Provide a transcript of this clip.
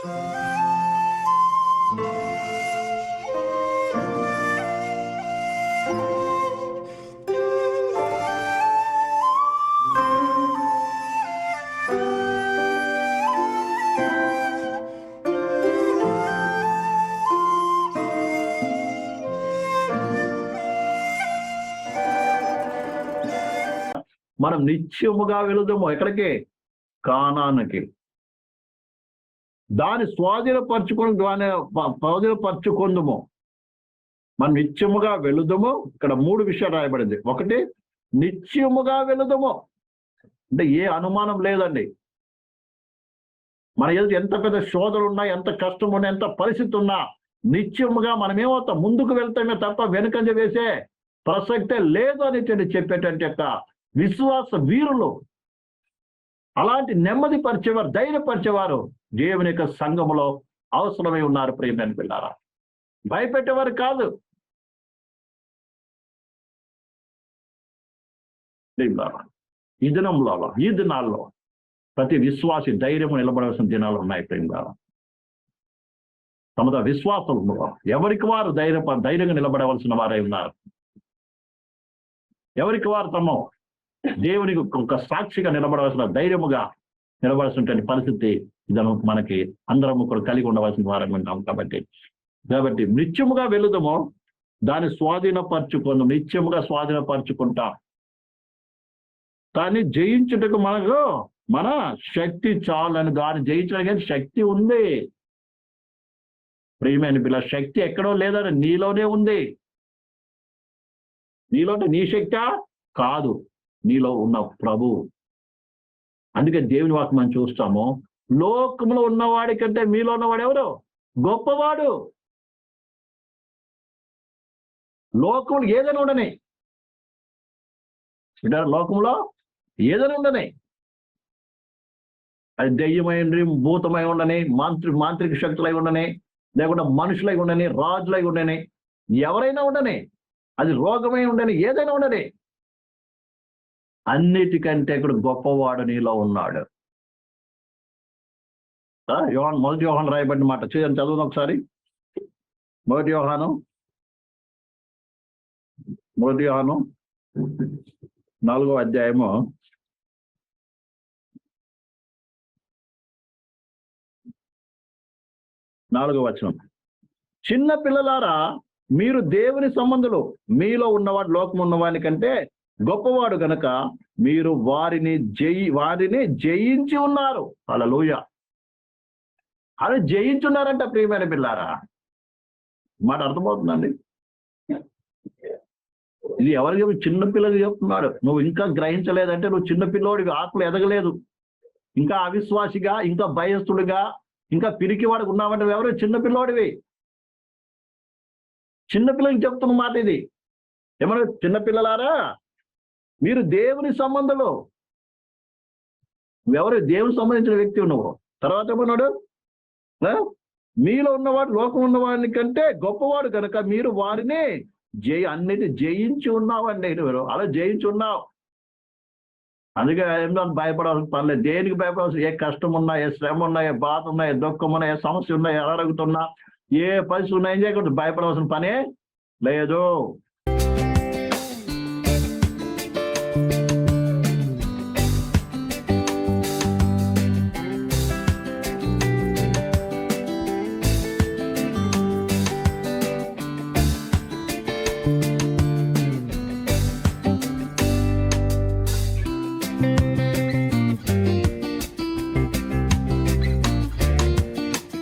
మనం నిత్యముగా వెళుదాము ఎక్కడికి? కానానికి. దాని స్వాధీనపరచుకొని దాని ప- స్వాధీనపరచుకుందుము. మనం నిత్యముగా వెళుదము. ఇక్కడ మూడు విషయాలు రాయబడింది. ఒకటి నిత్యముగా వెళుదము. అంటే ఏ అనుమానం లేదండి. మన ఎదురు ఎంత పెద్ద శోధలు ఉన్నా ఎంత కష్టం ఉన్నా ఎంత పరిస్థితి ఉన్నా నిత్యముగా మనం ఏమవుతాం ముందుకు వెళ్తామే తప్ప వెనుకంజ వేసే ప్రసక్తే లేదు అని చెప్పేటువంటి యొక్క విశ్వాస వీరులు. అలాంటి నెమ్మది పరిచేవారు ధైర్యపరిచేవారు దేవుని యొక్క సంఘములో అవసరమై ఉన్నారు ప్రియమైన పిల్లారా భయపెట్టేవారు కాదు. ఈ దినంలో ఈ దినాల్లో ప్రతి విశ్వాసి ధైర్యము నిలబడవలసిన దినాలు ఉన్నాయి ప్రేమిలారా తమద విశ్వాసంలో ఎవరికి వారు ధైర్య ధైర్యంగా నిలబడవలసిన వారై ఉన్నారు? ఎవరికి వారు తమ దేవునికి ఒక సాక్షిగా నిలబడవలసిన ధైర్యముగా నిలబడాల్సినటువంటి పరిస్థితి ఇదను మనకి అందరం ఒకరు కలిగి ఉండవలసిన వారం ఉంటాం. కాబట్టి కాబట్టి నిత్యముగా వెళుదము దాన్ని స్వాధీనపరచుకుందాం నిత్యముగా స్వాధీనపరచుకుంటాం. దాన్ని జయించుటకు మనకు మన శక్తి చాలని దాన్ని జయించడానికి శక్తి ఉంది. ప్రియమైన పిల్ల శక్తి ఎక్కడో లేదని నీలోనే ఉంది. నీలోనే నీ శక్తా? కాదు. నీలో ఉన్న ప్రభు. అందుకే దేవుని వాకి మనం చూస్తాము. లోకంలో ఉన్నవాడి కంటే మీలో ఉన్నవాడు ఎవరు? గొప్పవాడు. లోకంలో ఏదైనా ఉండని. లోకంలో ఏదైనా ఉండని. అది దెయ్యమై ఉండి భూతమై ఉండని మాంత్రి మాంత్రిక శక్తులై ఉండని లేకుండా మనుషులై ఉండని రాజులై ఉండని ఎవరైనా ఉండని. అది రోగమై ఉండని ఏదైనా ఉండని. అన్నిటికంటే ఇక్కడ గొప్పవాడు నీలో ఉన్నాడు. యోహన్ మొదటి యోహాన్ రాయబడిన మాట చూడండి చదువును ఒకసారి. మొదటి యోహాను మొదటి యోహాను నాలుగో అధ్యాయము. నాలుగో వచనం. చిన్న పిల్లలారా మీరు దేవుని సంబంధులు మీలో ఉన్నవాడు లోకం ఉన్నవాని కంటే గొప్పవాడు గనక మీరు వారిని జయి వారిని జయించి ఉన్నారు. అలలోయ అది జయించున్నారంట ప్రియమైన పిల్లారా. మాట అర్థమవుతుందండి? ఇది ఎవరికి చిన్న పిల్లలు చెప్తున్నాడు నువ్వు ఇంకా గ్రహించలేదంటే నువ్వు చిన్న పిల్లోడివి ఎదగలేదు. ఇంకా అవిశ్వాసిగా ఇంకా భయస్థుడిగా ఇంకా పిరికివాడికి ఉన్నావంటే ఎవరు? చిన్న చిన్నపిల్లలకి చెప్తున్న మాట ఇది. ఏమన్నా చిన్నపిల్లలారా మీరు దేవుని సంబంధంలో ఎవరు దేవుని సంబంధించిన వ్యక్తి నువ్వు తర్వాత ఏమన్నాడు? మీలో ఉన్నవాడు లోకం ఉన్నవాడిని కంటే గొప్పవాడు కనుక మీరు వారిని జయి అన్నిటి జయించి ఉన్నావండి. నువ్వు అలా జయించి ఉన్నావు. అందుకే ఏంటో భయపడాల్సిన పర్లేదు దేనికి భయపడాల్సిన? ఏ కష్టం ఉన్నా ఏ శ్రమ ఉన్నా ఏ బాధ ఉన్నా ఏ దుఃఖం ఉన్నా ఏ సమస్య ఉన్నా ఏ అడుగుతున్నా ఏ పరిస్థితి ఉన్నా ఏం చేయకూడదు? భయపడాల్సిన పనే లేదు.